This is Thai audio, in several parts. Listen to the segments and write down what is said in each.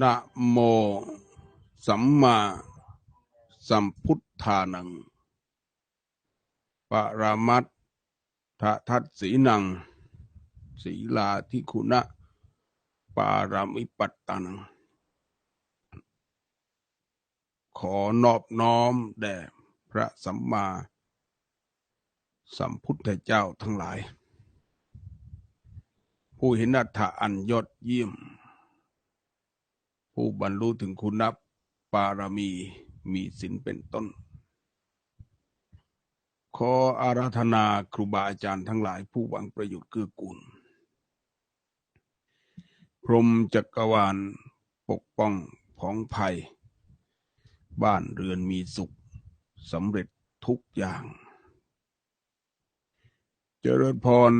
นะโม สัมมาสัมพุทธานัง ปรามัตถทัตสีนัง ศีลาทิคุณะ ปารามิปัตตานัง ขอนอบน้อมแด่พระสัมมาสัมพุทธเจ้าทั้งหลาย ผู้เห็นอัตถะอันยอดเยี่ยม ผู้บรรลุถึงคุณปารมีมีศีลเป็นต้น ขออาราธนาครูบาอาจารย์ทั้งหลายผู้หวังประโยชน์เกื้อกูล พรมจักรวาลปกป้องผองภัย บ้านเรือนมีสุขสำเร็จทุกอย่าง เจริญพร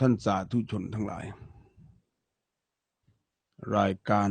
ท่านสาธุชนทั้งหลาย รายการ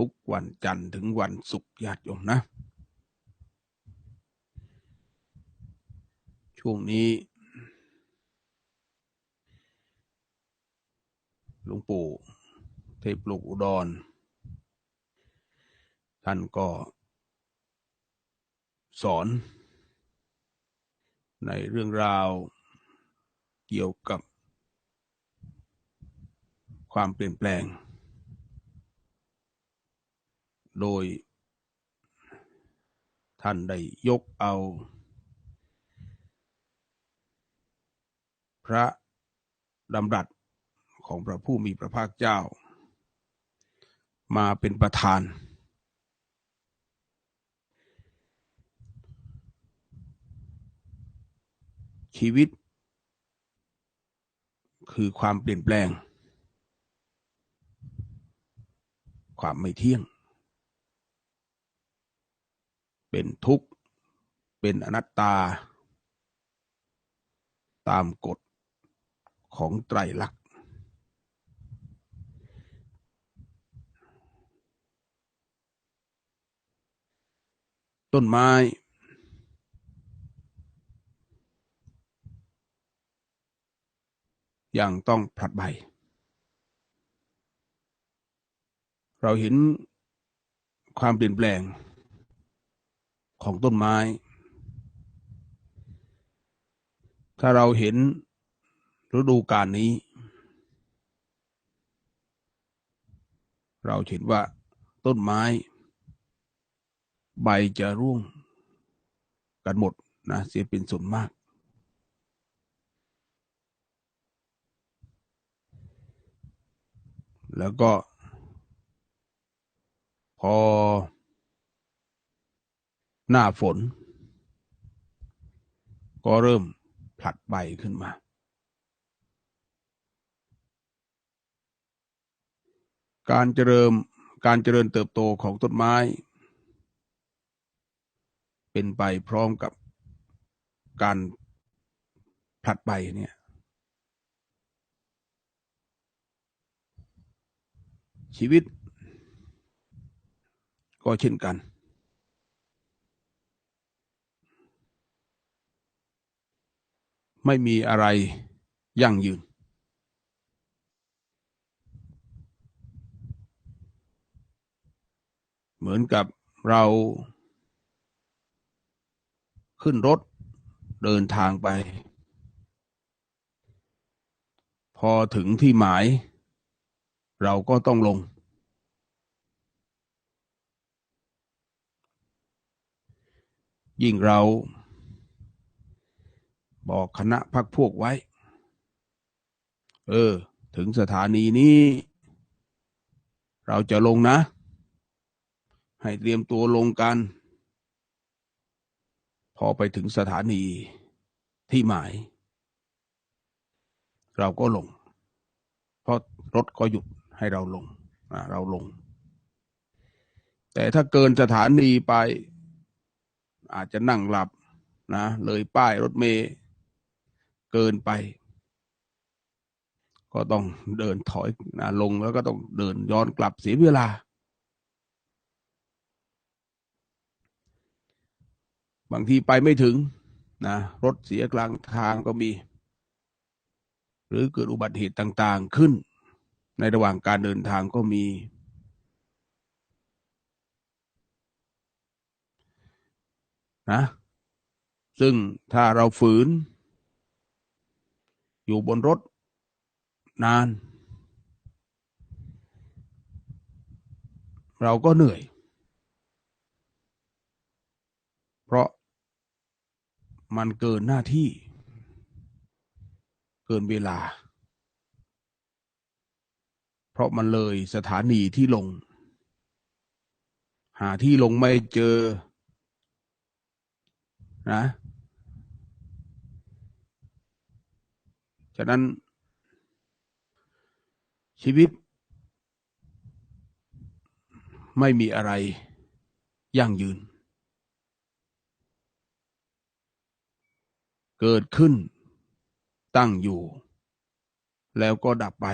ทุกวันจันทร์ถึงวันศุกร์ญาติโยมนะ ช่วงนี้หลวงปู่เทพลูกอุดร ท่านก็สอน ในเรื่องราวเกี่ยวกับความเปลี่ยนแปลง โดย ท่านได้ยกเอา พระดำรัสของพระผู้มีพระภาคเจ้า มาเป็นประธาน ชีวิต คือความเปลี่ยนแปลง ความไม่เที่ยง เป็นทุกข์ เป็นอนัตตา ตามกฎของไตรลักษณ์ ต้นไม้ ยังต้องผลัดใบ เราเห็นความเปลี่ยนแปลง ของต้นไม้ ถ้าเราเห็นฤดูกาลนี้ เราเห็นว่าต้นไม้ ใบจะร่วงกันหมดนะเสียเป็นส่วนมาก แล้วก็ พอ หน้าฝน ก็เริ่มผลัดใบขึ้นมา การเจริญการเจริญเติบโตของต้นไม้ เป็นไปพร้อมกับการผลัดใบเนี่ยชีวิตก็เช่นกัน ไม่มีอะไรยั่งยืน เหมือนกับเราขึ้นรถเดินทางไป พอถึงที่หมาย เราก็ต้องลง ยิ่งเรา บอกคณะพักพวกไว้ เออ ถึงสถานีนี้ เราจะลงนะ ให้เตรียมตัวลงกัน พอไปถึงสถานีที่หมาย เราก็ลง เพราะรถก็หยุดให้เราลงเราลง แต่ถ้าเกินสถานีไป อาจจะนั่งหลับนะ เลยป้ายรถเมย์ เกินไป ก็ต้องเดินถอยนะลงแล้วก็ต้องเดินย้อนกลับเสียเวลา บางทีไปไม่ถึงนะรถเสียกลางทางก็มี หรือเกิดอุบัติเหตุต่างๆขึ้น ในระหว่างการเดินทางก็มีนะซึ่งถ้าเราฝืน อยู่บนรถนาน เราก็เหนื่อย เพราะมันเกินหน้าที่ เกินเวลา เพราะมันเลยสถานีที่ลง หาที่ลงไม่เจอนะ ฉะนั้น ชีวิต ไม่มีอะไรยั่งยืน เกิดขึ้น ตั้งอยู่ แล้วก็ดับไป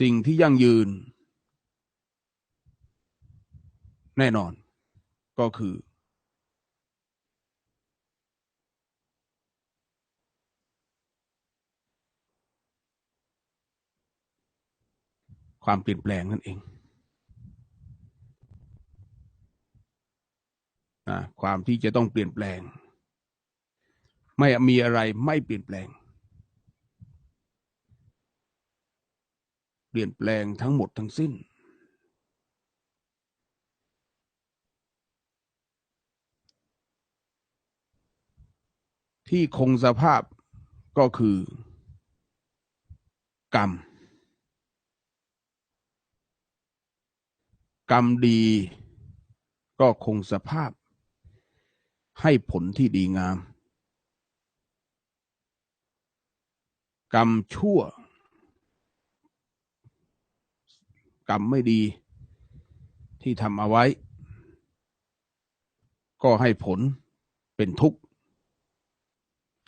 สิ่งที่ยั่งยืน แน่นอน ก็คือความเปลี่ยนแปลงนั่นเองนะความที่จะต้องเปลี่ยนแปลง ไม่มีอะไรไม่เปลี่ยนแปลง เปลี่ยนแปลงทั้งหมดทั้งสิ้น ที่คงสภาพก็คือกรรม กรรมดีก็คงสภาพ ให้ผลที่ดีงาม กรรมชั่ว กรรมไม่ดีที่ทำเอาไว้ ก็ให้ผลเป็นทุกข์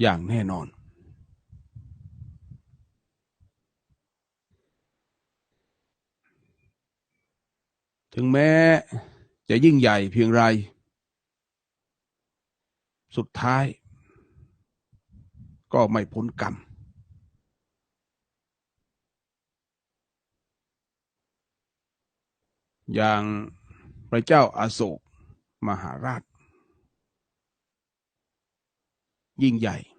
อย่างแน่นอน ถึงแม้จะยิ่งใหญ่เพียงไร สุดท้าย ก็ไม่พ้นกรรม อย่างพระเจ้าอาโศกมหาราช ยิ่งใหญ่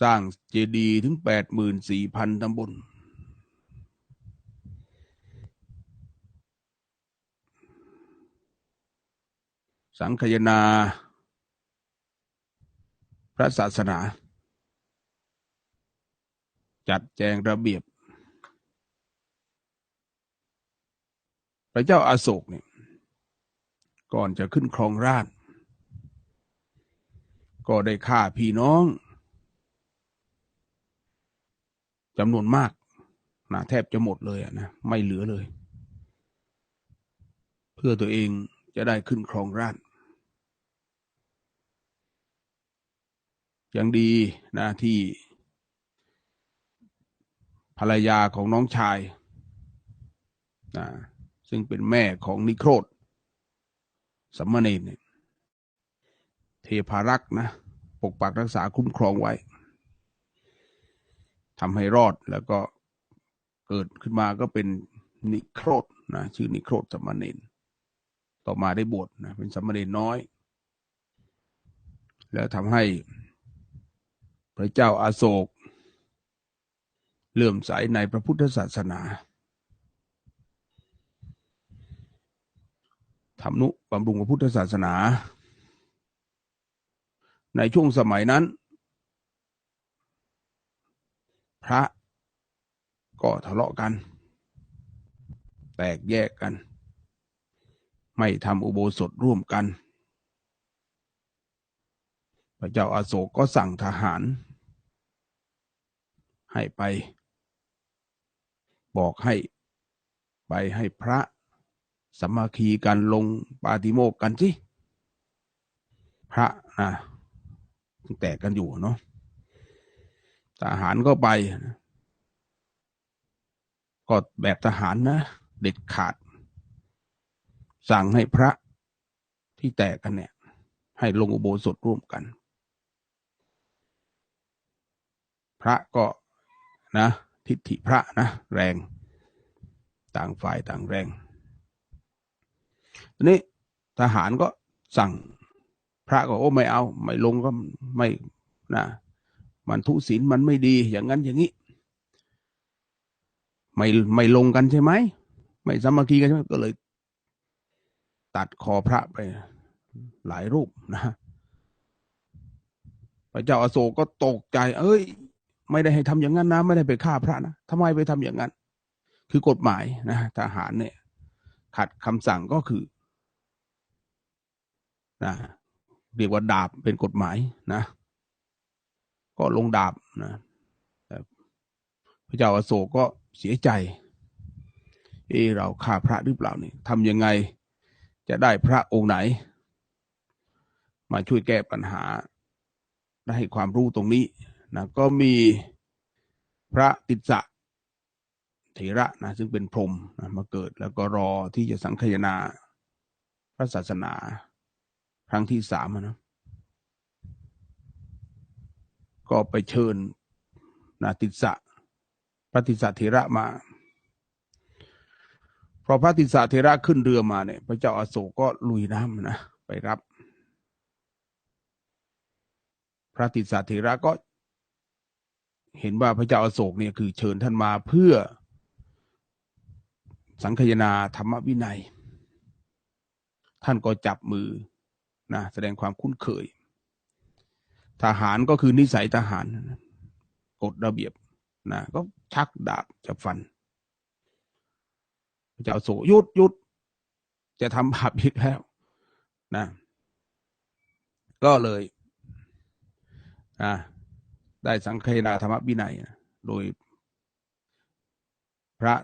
สร้างเจดีย์ถึงแปดหมื่นสี่พันตำบล สังคยนา พระศาสนา จัดแจงระเบียบ พระเจ้าอาโศกเนี่ยก่อนจะขึ้นครองราชก็ได้ฆ่าพี่น้อง จำนวนมากนะแทบจะหมดเลยอะนะไม่เหลือเลย เพื่อตัวเองจะได้ขึ้นครองราชยังดีนะที่ภรรยาของน้องชายนะซึ่งเป็นแม่ของนิโครธสัมมาเนเนี่ยเทพารักษ์นะ ปกปักรักษาคุ้มครองไว้ ทำให้รอดแล้วก็เกิดขึ้นมาก็เป็นนิโครธนะชื่อนิโครธสัมมาเนรต่อมาได้บวชนะเป็นสัมมาเนรน้อย แล้วทำให้พระเจ้าอาโศกเลื่อมใสในพระพุทธศาสนาทำนุบำรุงพระพุทธศาสนา ในช่วงสมัยนั้น พ ระ ก็ทะเลาะกัน แตกแยกกัน ไม่ทำอุโบสถร่วมกัน พระเจ้าอาโศกก็สั่งทหาร ให้ไป บอกให้ไปให้พระสมาคีกันลงปาติโมกข์กันสิ พระนะแตกกันอยู่เนาะ ทหารก็ไป ก็แบบทหารนะ เด็ดขาด สั่งให้พระที่แตกกันเนี่ย ให้ลงอุโบสถร่วมกัน พระก็นะ ทิฏฐิพระนะ แรง ต่างฝ่ายต่างแรงทีนี้ทหารก็สั่ง พระก็โอ้ไม่เอา ไม่ลงก็ไม่นะ มันทุศีลมันไม่ดีอย่างนั้นอย่างนี้ ไม่ไม่ลงกันใช่ไหมไม่สามัคคีกันใช่ไหมก็เลย ตัดคอพระไปหลายรูปนะพระเจ้าอาโศกก็ตกใจ เอ้ย ไม่ได้ให้ทำอย่างนั้นนะ ไม่ได้ไปฆ่าพระนะทำไมไปทำอย่างนั้น คือกฎหมายนะทหารเนี่ย ขัดคำสั่งก็คือนะเรียกว่าดาบเป็นกฎหมายนะ ก็ลงดาบนะพระเจ้าอาโศกก็เสียใจ เออเราฆ่าพระหรือเปล่านี่ทำยังไงจะได้พระองค์ไหน มาช่วยแก้ปัญหา ได้ให้ความรู้ตรงนี้นะก็มีพระติสสะเถระนะซึ่งเป็นพรหมนะมาเกิดแล้วก็รอที่จะสังคายนา พระศาสนา ครั้งที่สามนะ ก็ไปเชิญนาติสสะพระติสสะเถระมาพอพระติสสะเถระขึ้นเรือมาเนี่ย พระเจ้าอาโศกก็ลุยน้ำนะไปรับ พระติสสะเถระก็ เห็นว่าพระเจ้าอาโศกเนี่ยคือเชิญท่านมาเพื่อ สังคยนาธรรมวินัย ท่านก็จับมือนะแสดงความคุ้นเคย ทหารก็คือนิสัยทหารกฎระเบียบนะก็ชักดาบจะฟันพระเจ้าโศกยุดยุดจะทำบาปอีกแล้วนะ ก็เลยนะได้สังเคนาธรรมวินัยนะโดย พระ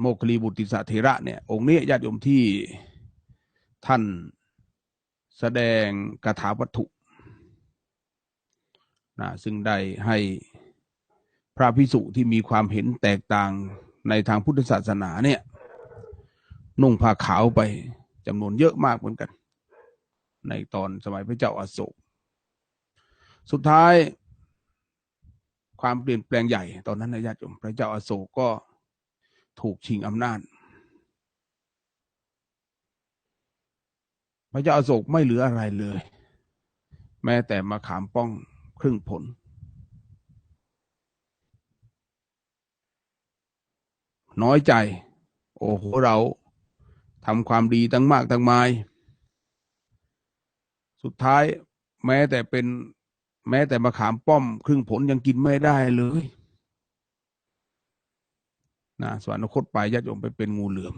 โมคคิลีบุตติสเถระเนี่ย องค์นี้ญาติโยมที่ท่านแสดงคาถาวัตถุ นะซึ่งได้ให้พระพิสุที่มีความเห็นแตกต่างในทางพุทธศาสนาเนี่ยนุ่งผ้าขาวไปจำนวนเยอะมากเหมือนกัน ในตอนสมัยพระเจ้าอาโศก สุดท้าย ความเปลี่ยนแปลงใหญ่ ตอนนั้นนะญาติโยมพระเจ้าอาโศกก็ถูกชิงอำนาจ พระเจ้าอาโศกไม่เหลืออะไรเลย แม้แต่มาขามป้อง ครึ่งผลน้อยใจ โอ้โหเราทำความดีตั้งมากตั้งมาย สุดท้ายแม้แต่เป็นแม้แต่มาขามป้อม ครึ่งผลยังกินไม่ได้เลยนะสวรรคตไปญาติโยมไปเป็นงูเหลือม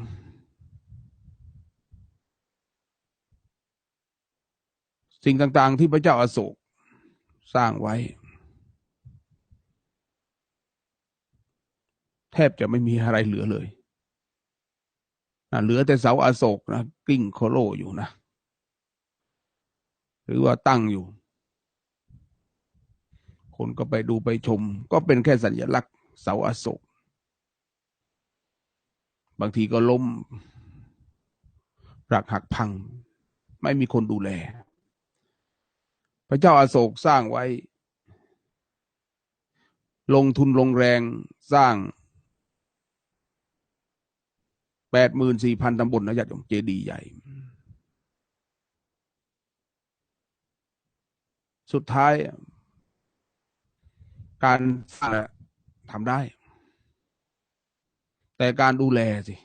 สิ่งต่าง ๆ ที่พระเจ้าอาโศก สร้างไว้ แทบจะไม่มีอะไรเหลือเลยนะเหลือแต่เสาอาโศกนะกิ้งโคโลอยู่นะ หรือว่าตั้งอยู่ คนก็ไปดูไปชม ก็เป็นแค่สัญลักษณ์เสาอาโศก บางทีก็ล้มรักหักพัง ไม่มีคนดูแล พระเจ้าอาโศกสร้างไว้ ลงทุนลงแรงสร้างแปดหมื่นสี่พันตำบลนะญาติโยมเจดีย์ใหญ่ สุดท้าย การสร้างทำได้ แต่การดูแลสิ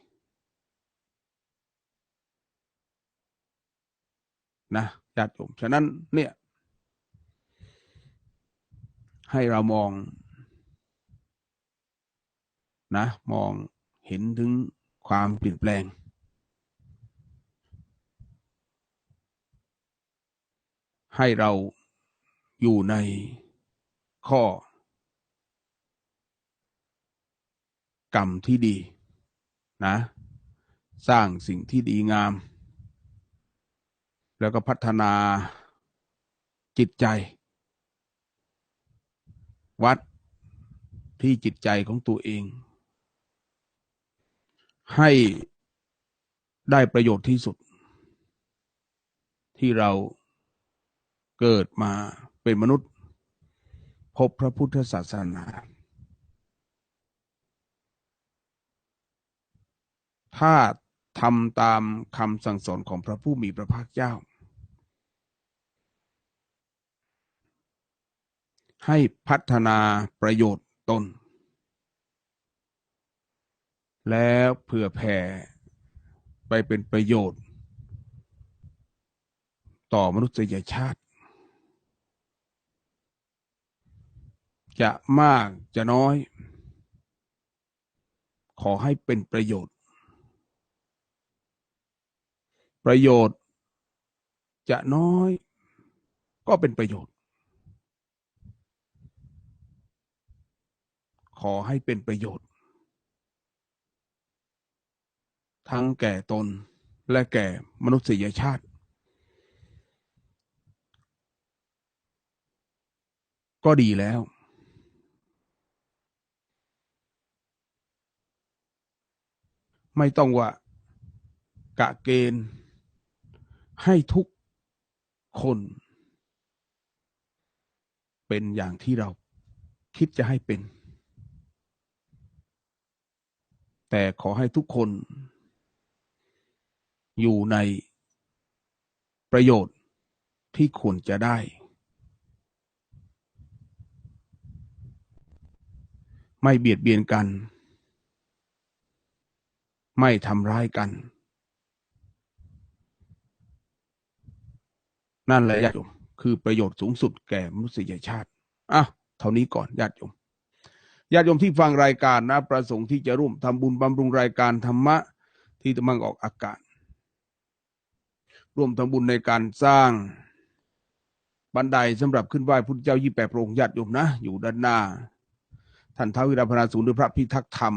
นะญาติโยมฉะนั้นเนี่ย ให้เรามองนะมองเห็นถึงความเปลี่ยนแปลง ให้เราอยู่ในข้อ กรรมที่ดีนะ สร้างสิ่งที่ดีงาม แล้วก็พัฒนาจิตใจ วัดที่จิตใจของตัวเอง ให้ได้ประโยชน์ที่สุด ที่เราเกิดมาเป็นมนุษย์ พบพระพุทธศาสนา ถ้าทำตามคำสั่งสอนของพระผู้มีพระภาคเจ้า ให้พัฒนาประโยชน์ตน แล้วเผื่อแผ่ไปเป็นประโยชน์ ต่อมนุษยชาติ จะมากจะน้อย ขอให้เป็นประโยชน์ ประโยชน์จะน้อยก็เป็นประโยชน์ ขอให้เป็นประโยชน์ ทั้งแก่ตนและแก่มนุษยชาติ ก็ดีแล้ว ไม่ต้องว่ากะเกณฑ์ให้ทุกคน เป็นอย่างที่เราคิดจะให้เป็น แต่ขอให้ทุกคน อยู่ในประโยชน์ที่ควรจะได้ ไม่เบียดเบียนกัน ไม่ทำร้ายกัน นั่นแหละญาติโยมคือประโยชน์สูงสุดแก่มนุษยชาติอะเท่านี้ก่อนญาติโยม ญาติโยมที่ฟังรายการนะ ประสงค์ที่จะร่วมทำบุญบำรุงรายการธรรมะที่กำลังออกอากาศ ร่วมทำบุญในการสร้างบันไดสำหรับขึ้นไหว้พุทธเจ้ายี่แปดพระองค์ญาติโยมนะ อยู่ด้านหน้า ท่านท้าววิราพนาศูนย์หรือพระพิทักษ์ธรรม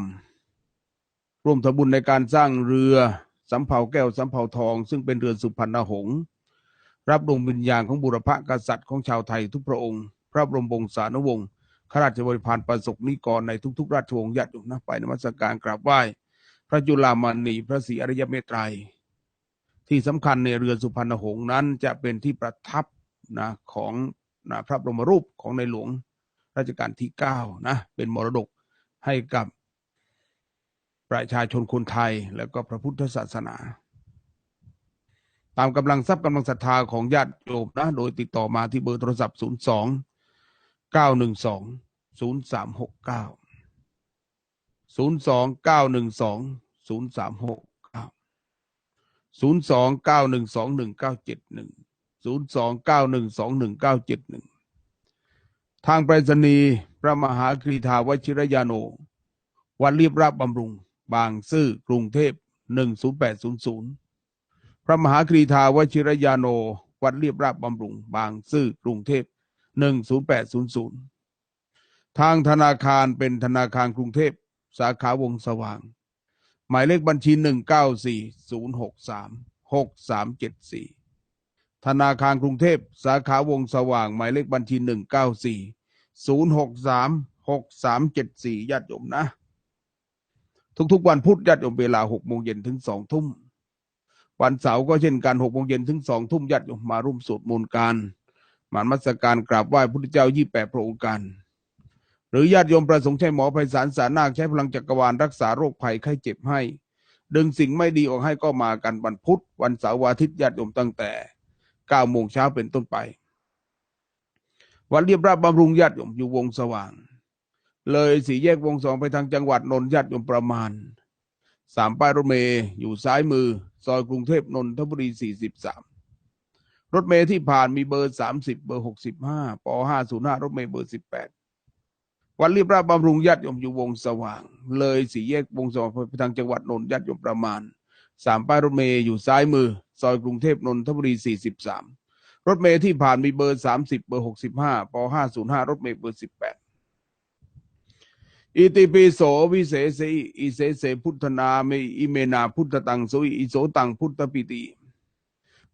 ร่วมทำบุญในการสร้างเรือสำเภาแก้วสำเภาทอง ซึ่งเป็นเรือสุพรรณหงษ์รับดวงวิญญาณของบุรพกษัตริย์ของชาวไทยทุกพระองค์ พระบรมวงศานุวงศ์ ข้าราชบริพารประสบนิกรในทุก ๆ ราชวงศ์ญาติโยมนะไปนมัสการกราบไหว้ พระจุลามณีพระศรีอริยเมตไตรที่สำคัญในเรือสุพรรณหงษ์นั้นจะเป็นที่ประทับนะของนะพระบรมรูปของในหลวงรัชกาลที่เก้านะเป็นมรดกให้กับประชาชนคนไทยแล้วก็พระพุทธศาสนา ตามกำลังทรัพย์กำลังศรัทธาของญาติโยมนะ โดยติดต่อมาที่เบอร์โทรศัพท์ 02 เก้าหนึ่งสองศูนย์สามหกเก้าศูนย์สองเก้าหนึ่งสองศูนย์สามหกเก้าศูนย์สองเก้าหนึ่งสองหนึ่งเก้าเจ็ดหนึ่งศูนย์สองเก้าหนึ่งสองหนึ่งเก้าเจ็ดหนึ่งทางไปรษณีย์พระมหากรีธาวชิรยาโน วัดรีบรับบำรุง บางซื่อกรุงเทพหนึ่งศูนย์แปดศูนย์ศูนย์พระมหากรีธาวชิรยาโน วัดเรียบรับบำรุง บางซื่อกรุงเทพ 10800ทางธนาคารเป็นธนาคารกรุงเทพสาขาวงสว่าง หมายเลขบัญชี1940636374ธนาคารกรุงเทพสาขาวงสว่าง หมายเลขบัญชี1940636374ญาติโยมนะ ทุกๆวันพุธญาติโยมเวลาหกโมงเย็นถึงสองทุ่มวันเสาร์ก็เช่นกันหกโมงเย็นถึงสองทุ่มญาติโยมมาร่วมสวดมนต์การ มานมัสการกราบไหว้พระพุทธเจ้ายี่แปดพระองค์กันหรือญาติโยมประสงค์ใช้หมอไพศาลสารนาคใช้พลังจักรวาลรักษาโรคภัยไข้เจ็บให้ ดึงสิ่งไม่ดีออกให้ก็มากันวันพุธวันเสาร์วันอาทิตย์ญาติโยมตั้งแต่เก้าโมงเช้าเป็นต้นไปวันเรียบราบบำรุงญาติโยมอยู่วงสว่าง เลยสี่แยกวงสองไปทางจังหวัดนนท์ญาติโยมประมาณสามป้ายรถเมย์อยู่ซ้ายมือ ซอยกรุงเทพนนทบุรีสี่สิบสาม รถเมย์ที่ผ่านมีเบอร์สามสิบเบอร์หกสิบห้าปห้าศูนย์ห้ารถเมย์เบอร์สิบแปดวันรีบราบบำรุงญาติโยมอยู่วงสว่าง เลยสี่แยกวงสว่างไปทางจังหวัดนนท์ญาติโยมประมาณสามป้ายรถเมย์อยู่ซ้ายมือ ซอยกรุงเทพนนทบุรีสี่สิบสามรถเมล์ที่ผ่านมีเบอร์สามสิบเบอร์หกสิบห้าปห้าศูนย์ห้ารถเมล์เบอร์สิบแปดอิติปิโสวิเศษสีอิเสเสพุทธนาเมอิเมนาพุทธตังสุอิโสตังพุทธปิติ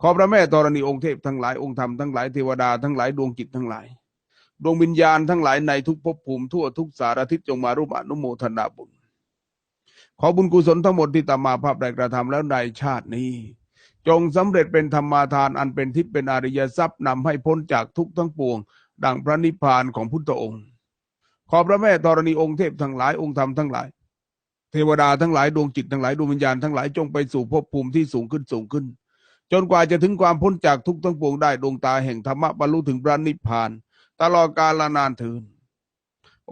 ขอพระแม่ธรณีองค์เทพทั้งหลายองค์ธรรมทั้งหลายเทวดาทั้งหลายดวงจิตทั้งหลายดวงวิญญาณทั้งหลายในทุกภพภูมิทั่วทุกสารทิศจงมาร่วมอนุโมทนาบุญ ขอบุญกุศลทั้งหมดที่ตามมาภาพใดกระทำแล้วในชาตินี้ จงสำเร็จเป็นธรรมาทานอันเป็นทิพย์เป็นอริยทรัพย์นำให้พ้นจากทุกทั้งปวง ดังพระนิพพานของพุทธองค์ ขอพระแม่ธรณีองค์เทพทั้งหลายองค์ธรรมทั้งหลาย เทวดาทั้งหลายดวงจิตทั้งหลายดวงวิญญาณทั้งหลายจงไปสู่ภพภูมิที่สูงขึ้นสูงขึ้น จนกว่าจะถึงความพ้นจากทุกข์ทั้งปวงได้ดวงตาแห่งธรรมะบรรลุถึงพระนิพพาน ตลอดกาลนานเถิน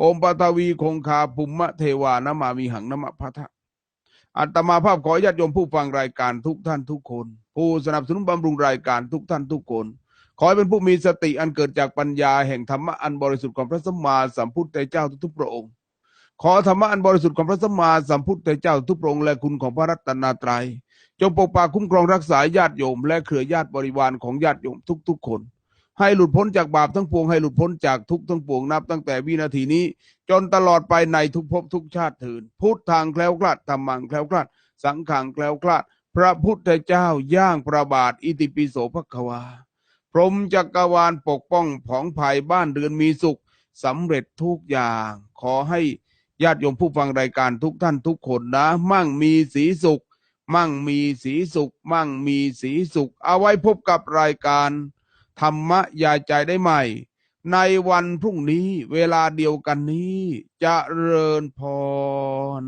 อมปทวีคงคาภุมมะเทวานมามีหังนมะพะทะอัตมาภาพขอญาติโยมผู้ฟังรายการทุกท่านทุกคน ผู้สนับสนุนบำรุงรายการทุกท่านทุกคน ขอให้เป็นผู้มีสติอันเกิดจากปัญญาแห่งธรรมะอันบริสุทธิ์ของพระสัมมาสัมพุทธเจ้าทุกๆพระองค์ ขอธรรมะอันบริสุทธิ์ของพระสัมมาสัมพุทธเจ้าทุกพระองค์และคุณของพระรัตนตรัย จงปกปักคุ้มครองรักษาญาติโยม และเครือญาติบริวารของญาติโยมทุกๆคน ให้หลุดพ้นจากบาปทั้งปวงให้หลุดพ้นจากทุกทั้งปวงนับ ตั้งแต่วินาทีนี้ จนตลอดไปในทุกภพทุกชาติถิดพุทธทางแคล้วคลาดธรรมังแคล้วคลาด สังขังแคล้วคลาด พระพุทธเจ้าย่างประบาทอิติปิโสภควา พรหมจักรวาลปกป้องผองภัยบ้านเรือนมีสุขสำเร็จทุกอย่าง ขอให้ญาติโยมผู้ฟังรายการทุกท่านทุกคนนะ มั่งมีสีสุข มั่งมีสีสุข มั่งมีสีสุข เอาไว้พบกับรายการ ธรรมะยาใจได้ใหม่ ในวันพรุ่งนี้เวลาเดียวกันนี้จะเริญพร